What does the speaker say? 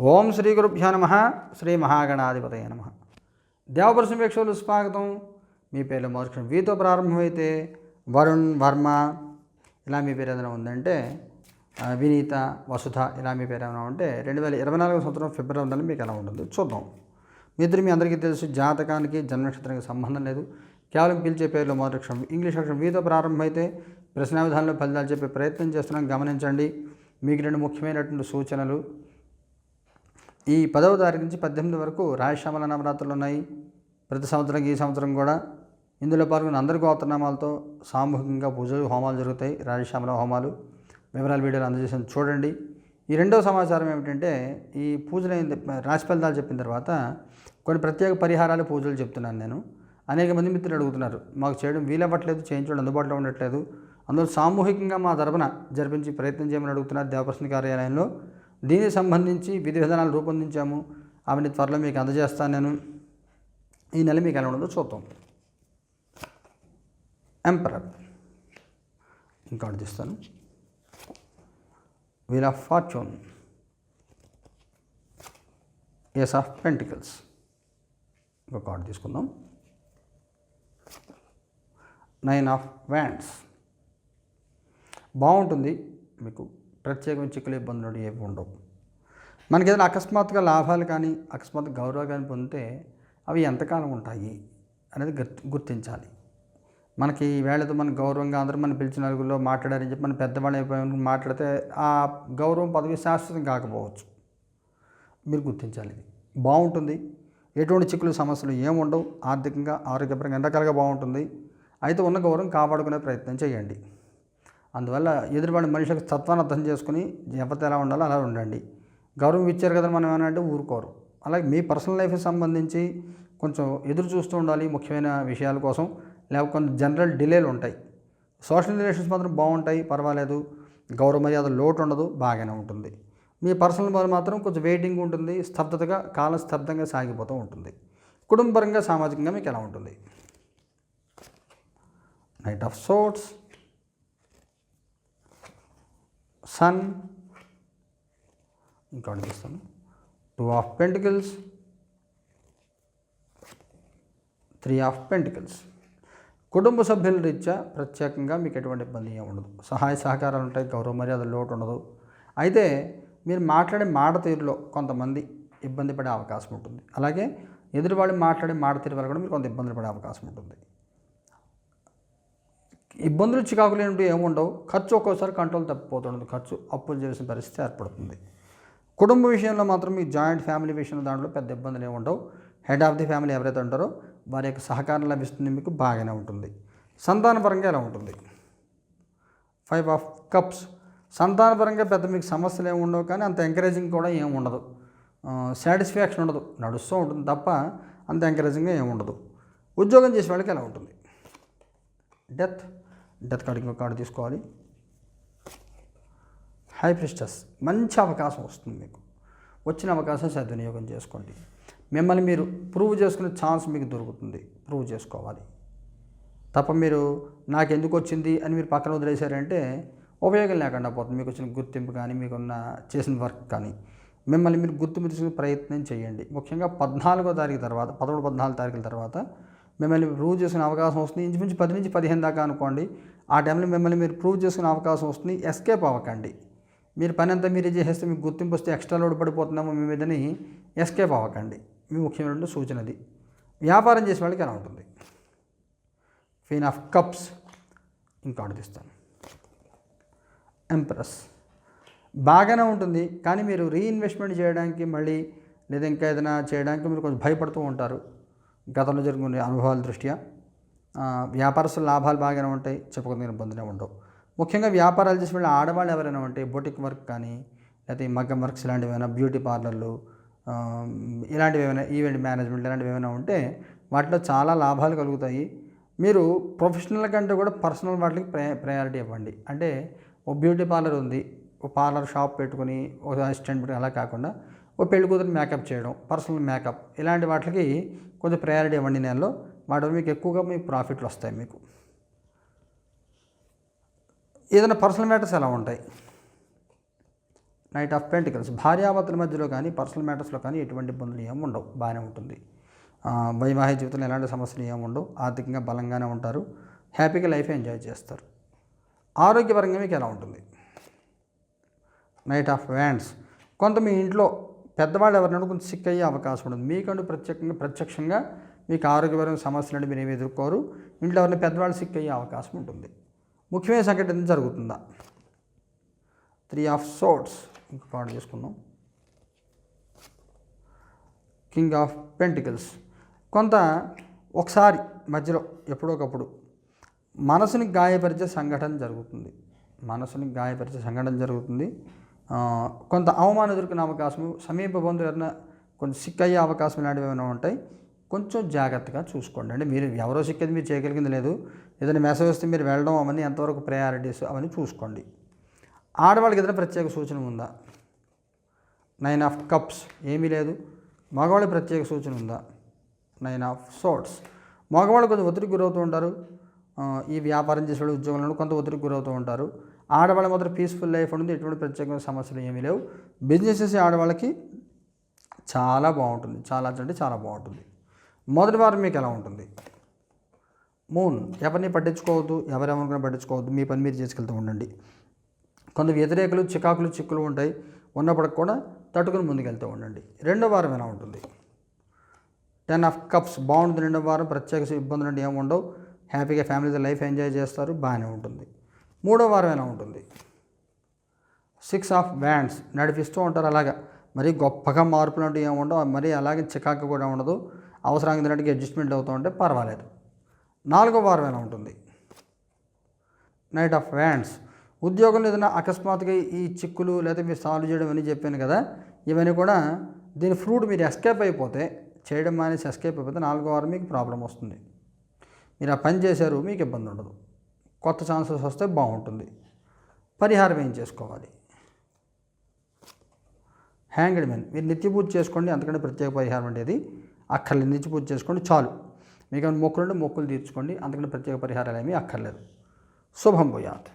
ఓం శ్రీ గురుభ్యో నమ. శ్రీ మహాగణాధిపతయ నమ. దేవపరుషం స్వాగతం. మీ పేర్లు మోక్షం వీతో ప్రారంభమైతే వరుణ్ వర్మ. ఇలా మీ పేరు ఏదైనా ఉందంటే వినీత వసుధ ఇలా మీ పేరు ఏమైనా ఉంటే రెండు వేల ఇరవై నాలుగు సంవత్సరం ఫిబ్రవరి నెల మీకు ఎలా ఉంటుంది చూద్దాం. మీ ఇద్దరు మీ అందరికీ తెలుసు జాతకానికి జన్మనక్షత్రానికి సంబంధం లేదు. కేవలం పిలిచే పేర్లు మొదటి అక్షరం ఇంగ్లీష్ అక్షరం వీతో ప్రారంభమైతే ప్రశ్న విధానంలో ఫలితాలు చెప్పే ప్రయత్నం చేస్తున్నాం. గమనించండి. మీకు రెండు ముఖ్యమైనటువంటి సూచనలు. ఈ పదవ తారీఖు నుంచి పద్దెనిమిది వరకు రాయశ్యామల నవరాత్రులు ఉన్నాయి. ప్రతి సంవత్సరం ఈ సంవత్సరం కూడా ఇందులో పాల్గొన్న అందరి గోత్రనామాలతో సామూహికంగా పూజలు హోమాలు జరుగుతాయి. రాజశ్యామల హోమాలు వివరాలు వీడియోలు అందజేసాను చూడండి. ఈ రెండవ సమాచారం ఏమిటంటే ఈ పూజలైన రాశి ఫలితాలు చెప్పిన తర్వాత కొన్ని ప్రత్యేక పరిహారాలు పూజలు చెప్తున్నాను నేను. అనేక మంది మిత్రులు అడుగుతున్నారు మాకు చేయడం వీలవ్వట్లేదు చేయించడం అందుబాటులో ఉండట్లేదు. అందులో సామూహికంగా మా తరపున జరిపించి ప్రయత్నం చేయమని అడుగుతున్నారు దేవప్రసన్న కార్యాలయంలో. దీనికి సంబంధించి విధి విధానాలు రూపొందించాము. అవన్నీ త్వరలో మీకు అందజేస్తాను నేను. ఈ నెల మీకు ఎలా ఉండదో చూద్దాం. ఎంపరర్ ఇంకా తీస్తాను. Wheel of fortune ace of pentacles ఒక కార్డు తీసుకుందాం. నైన్ ఆఫ్ వ్యాండ్స్ బాగుంటుంది. మీకు ప్రత్యేకమైన చిక్కులు ఇబ్బందులు ఏవి ఉండవు. మనకి ఏదైనా అకస్మాత్తుగా లాభాలు కానీ అకస్మాత్తుగా గౌరవాలు కానీ పొందితే అవి ఎంతకాలం ఉంటాయి అనేది గుర్తు గుర్తించాలి. మనకి వేళతో మన గౌరవంగా అందరూ మనం పిలిచిన నలుగురిలో మాట్లాడారని చెప్పి మన పెద్దవాళ్ళు అయిపోయి మాట్లాడితే ఆ గౌరవం పదవి శాశ్వతం కాకపోవచ్చు. మీరు గుర్తించాలి ఇది. బాగుంటుంది. ఎటువంటి చిక్కులు సమస్యలు ఏముండవు ఆర్థికంగా ఆరోగ్యపరంగా ఎన్ని బాగుంటుంది. అయితే ఉన్న గౌరవం కాపాడుకునే ప్రయత్నం చేయండి. అందువల్ల ఎదురుపడి మనుషులకు తత్వాన్ని అర్థం చేసుకుని ఎవరితో ఎలా ఉండాలో అలా ఉండండి. గౌరవం ఇచ్చారు కదా మనం ఏమంటే అంటే ఊరుకోరు. అలాగే మీ పర్సనల్ లైఫ్కి సంబంధించి కొంచెం ఎదురు చూస్తూ ఉండాలి ముఖ్యమైన విషయాల కోసం. లేకపోతే కొన్ని జనరల్ డిలేలు ఉంటాయి. సోషల్ రిలేషన్స్ మాత్రం బాగుంటాయి పర్వాలేదు. గౌరవ మర్యాద లోటు ఉండదు బాగానే ఉంటుంది. మీ పర్సనల్ పని మాత్రం కొంచెం వెయిటింగ్ ఉంటుంది స్తబ్దతగా కాలం స్తబ్దంగా సాగిపోతూ ఉంటుంది. కుటుంబపరంగా సామాజికంగా మీకు ఎలా ఉంటుంది? Knight of swords. సన్ ఇంకోటి తీస్తాను. Two of pentacles three of pentacles కుటుంబ సభ్యుల రీత్యా ప్రత్యేకంగా మీకు ఎటువంటి ఇబ్బంది ఏమి ఉండదు. సహాయ సహకారాలు ఉంటాయి గౌరవ మర్యాద లోటు ఉండదు. అయితే మీరు మాట్లాడే మాట తీరులో కొంతమంది ఇబ్బంది పడే అవకాశం ఉంటుంది. అలాగే ఎదురువాళ్ళు మాట్లాడే మాట తీరు వల్ల కూడా మీరు కొంత ఇబ్బందులు పడే అవకాశం ఉంటుంది. ఇబ్బందులు చికాకులు ఏంటంటే ఏముండవు. ఖర్చు ఒక్కోసారి కంట్రోల్ తప్పిపోతుండదు ఖర్చు అప్పులు చేసిన పరిస్థితి ఏర్పడుతుంది. కుటుంబ విషయంలో మాత్రం మీ జాయింట్ ఫ్యామిలీ విషయంలో దాంట్లో పెద్ద ఇబ్బందులు ఏముండవు ఉండవు. హెడ్ ఆఫ్ ది ఫ్యామిలీ ఎవరైతే ఉంటారో వారి యొక్క సహకారం లభిస్తుంది. మీకు బాగానే ఉంటుంది. సంతానపరంగా ఎలా ఉంటుంది? Five of cups. సంతానపరంగా పెద్ద మీకు సమస్యలు ఏమి ఉండవు కానీ అంత ఎంకరేజింగ్ కూడా ఏమి ఉండదు. సాటిస్ఫాక్షన్ ఉండదు. నడుస్తూ ఉంటుంది తప్ప అంత ఎంకరేజింగ్గా ఏమి ఉండదు. ఉద్యోగం చేసే వాళ్ళకి ఎలా ఉంటుంది? డెత్. డెత్ కార్డు ఇంకో కార్డు తీసుకోవాలి. హై ప్రిస్టస్ మంచి అవకాశం వస్తుంది మీకు. వచ్చిన అవకాశం సద్వినియోగం చేసుకోండి. మిమ్మల్ని మీరు ప్రూవ్ చేసుకునే ఛాన్స్ మీకు దొరుకుతుంది. ప్రూవ్ చేసుకోవాలి. తప్ప మీరు నాకు ఎందుకు వచ్చింది అని మీరు పక్కన వదిలేశారంటే ఉపయోగం లేకుండా పోతుంది. మీకు వచ్చిన గుర్తింపు కానీ మీకున్న చేసిన వర్క్ కానీ. మిమ్మల్ని మీరు గుర్తింపు తీసుకునే ప్రయత్నం చేయండి. ముఖ్యంగా పద్నాలుగో తారీఖు తర్వాత పదమూడు పద్నాలుగు తారీఖుల తర్వాత మిమ్మల్ని ప్రూవ్ చేసుకునే అవకాశం వస్తుంది. ఇంచుమించు పది నుంచి పదిహేను దాకా అనుకోండి. ఆ టైంలో మిమ్మల్ని మీరు ప్రూవ్ చేసుకునే అవకాశం వస్తుంది. ఎస్కేప్ అవ్వకండి. మీరు పని అంతా మీరే చేసేస్తే మీకు గుర్తింపు వస్తే ఎక్స్ట్రా లోడ్ పడిపోతున్నామో మీ మీదని ఎస్కేప్ అవ్వకండి. మీ ముఖ్యమైన సూచనది వ్యాపారం చేసే వాళ్ళకి ఎలా ఉంటుంది? ఫీన్ ఆఫ్ కప్స్ ఇంకోటి తీస్తాను. ఎంప్రెస్ బాగానే ఉంటుంది. కానీ మీరు రీఇన్వెస్ట్మెంట్ చేయడానికి మళ్ళీ లేదా ఇంకా ఏదైనా చేయడానికి మీరు కొంచెం భయపడుతూ ఉంటారు. గతంలో జరుగుతున్న అనుభవాల దృష్ట్యా వ్యాపారస్తుల లాభాలు బాగానే ఉంటాయి చెప్పుకునే ఇబ్బందులే ఉండవు. ముఖ్యంగా వ్యాపారాలు చేసే వాళ్ళు ఆడవాళ్ళు ఎవరైనా ఉంటే బొటిక్ వర్క్ కానీ లేకపోతే మగ్గం వర్క్స్ ఇలాంటివి ఏమైనా బ్యూటీ పార్లర్లు ఇలాంటివి ఏమైనా ఈవెంట్ మేనేజ్మెంట్ ఇలాంటివి ఏమైనా ఉంటే వాటిలో చాలా లాభాలు కలుగుతాయి. మీరు ప్రొఫెషనల్ కంటే కూడా పర్సనల్ వాటికి ప్రై ప్రయారిటీ ఇవ్వండి. అంటే ఓ బ్యూటీ పార్లర్ ఉంది ఓ పార్లర్ షాప్ పెట్టుకుని ఒక అసిస్టెంట్ పెట్టుకుని అలా కాకుండా ఓ పెళ్ళి కూతురు మేకప్ చేయడం పర్సనల్ మేకప్ ఇలాంటి వాటికి కొంచెం ప్రయారిటీ ఇవ్వండి నెలలో వాటి మీకు ఎక్కువగా మీకు ప్రాఫిట్లు వస్తాయి మీకు. ఏదైనా పర్సనల్ మ్యాటర్స్ ఎలా ఉంటాయి? నైట్ ఆఫ్ పెంటికల్స్ భార్యాభర్తల మధ్యలో కానీ పర్సనల్ మ్యాటర్స్లో కానీ ఎటువంటి ఇబ్బందులు ఏముండవు ఉండవు. బాగానే ఉంటుంది. వైవాహిక జీవితంలో ఎలాంటి సమస్యలు ఏమి ఉండవు. ఆర్థికంగా బలంగానే ఉంటారు. హ్యాపీగా లైఫ్ ఎంజాయ్ చేస్తారు. ఆరోగ్యపరంగా మీకు ఎలా ఉంటుంది? నైట్ ఆఫ్ వ్యాండ్స్ కొంత మీ ఇంట్లో పెద్దవాళ్ళు ఎవరినైనా కొంచెం సిక్ అయ్యే అవకాశం ఉంటుంది మీకంటూ ప్రత్యేకంగా ప్రత్యక్షంగా మీకు ఆరోగ్యపరమైన సమస్యలు అంటే మీరు ఏమి ఎదుర్కోరు. ఇంట్లో ఎవరిని పెద్దవాళ్ళు సిక్ అయ్యే అవకాశం ఉంటుంది. ముఖ్యమైన సంఘటన జరుగుతుందా? త్రీ ఆఫ్ సోట్స్ ఇంకో కార్డు చేసుకుందాం కింగ్ ఆఫ్ పెంటికల్స్ కొంత ఒకసారి మధ్యలో ఎప్పుడోకప్పుడు మనసుని గాయపరిచే సంఘటన జరుగుతుంది. మనసుని గాయపరిచే సంఘటన జరుగుతుంది. కొంత అవమానం ఎదుర్కొనే అవకాశం సమీప బంధువులు ఎవరైనా కొంచెం సిక్ అయ్యే అవకాశం లాంటివి ఏమైనా ఉంటాయి కొంచెం జాగ్రత్తగా చూసుకోండి. అంటే మీరు ఎవరో సిక్కేది మీరు చేయగలిగింది లేదు. ఏదైనా మెసేజ్ వస్తే మీరు వెళ్ళడం అవన్నీ ఎంతవరకు ప్రయారిటీస్ అవన్నీ చూసుకోండి. ఆడవాళ్ళకి ఏదైనా ప్రత్యేక సూచన ఉందా? నైన్ ఆఫ్ కప్స్ ఏమీ లేదు. మగవాళ్ళకి ప్రత్యేక సూచన ఉందా? నైన్ ఆఫ్ సోట్స్ మగవాళ్ళు కొంచెం ఒత్తిడికి గురవుతూ ఉంటారు. ఈ వ్యాపారం చేసే ఉద్యోగంలో కొంత ఒత్తిడికి గురవుతూ ఉంటారు. ఆడవాళ్ళ మాత్రం పీస్ఫుల్ లైఫ్ ఉంటుంది ఎటువంటి ప్రత్యేకమైన సమస్యలు ఏమీ లేవు. బిజినెస్ చేసే ఆడవాళ్ళకి చాలా బాగుంటుంది. చాలా అంటే చాలా బాగుంటుంది. మొదటి వారం మీకు ఎలా ఉంటుంది? మూన్ ఎవరిని పట్టించుకోవద్దు ఎవరెవరికైనా పట్టించుకోవద్దు మీ పని మీరు చేసుకెళ్తూ ఉండండి. కొంత వ్యతిరేకులు చికాకులు చిక్కులు ఉంటాయి. ఉన్నప్పటికి కూడా తట్టుకుని ముందుకెళ్తూ ఉండండి. రెండో వారం ఎలా ఉంటుంది? టెన్ ఆఫ్ కప్స్ బాగుంటుంది రెండో వారం. ప్రత్యేక ఇబ్బందులు అంటే ఏమి ఉండవు. హ్యాపీగా ఫ్యామిలీతో లైఫ్ ఎంజాయ్ చేస్తారు. బాగానే ఉంటుంది. మూడో వారం ఎలా ఉంటుంది? సిక్స్ ఆఫ్ బ్యాండ్స్ నడిపిస్తూ ఉంటారు అలాగా. మరి గొప్పగా మార్పులు అంటూ ఏమి ఉండవు. మరి అలాగే చికాకు కూడా ఉండదు. అవసరానికి తినట్టుగా అడ్జస్ట్మెంట్ అవుతూ ఉంటే పర్వాలేదు. నాలుగో వారం ఎలా ఉంటుంది? నైట్ ఆఫ్ వ్యాండ్స్ ఉద్యోగంలో ఏదైనా అకస్మాత్తుగా ఈ చిక్కులు లేదా మీరు సాల్వ్ చేయడం అని చెప్పాను కదా ఇవన్నీ కూడా దీని ఫ్రూట్ మీరు ఎస్కేప్ అయిపోతే చేయడం మానేసి ఎస్కేప్ అయిపోతే నాలుగో వారం మీకు ప్రాబ్లం వస్తుంది. మీరు ఆ పని చేశారు మీకు ఇబ్బంది ఉండదు. కొత్త ఛాన్సెస్ వస్తే బాగుంటుంది. పరిహారం ఏం చేసుకోవాలి? హ్యాంగ్డ్ మెన్ మీరు నిత్య పూజ చేసుకోండి అంతకంటే ప్రత్యేక పరిహారం అనేది అక్కర్లేదు. నిత్య పూజ చేసుకోండి చాలు. మీకు ఏమైనా మొక్కులు ఉంటే మొక్కులు తీర్చుకోండి అంతకంటే ప్రత్యేక పరిహారాలు ఏమీ అక్కర్లేదు. శుభం భూయాత్.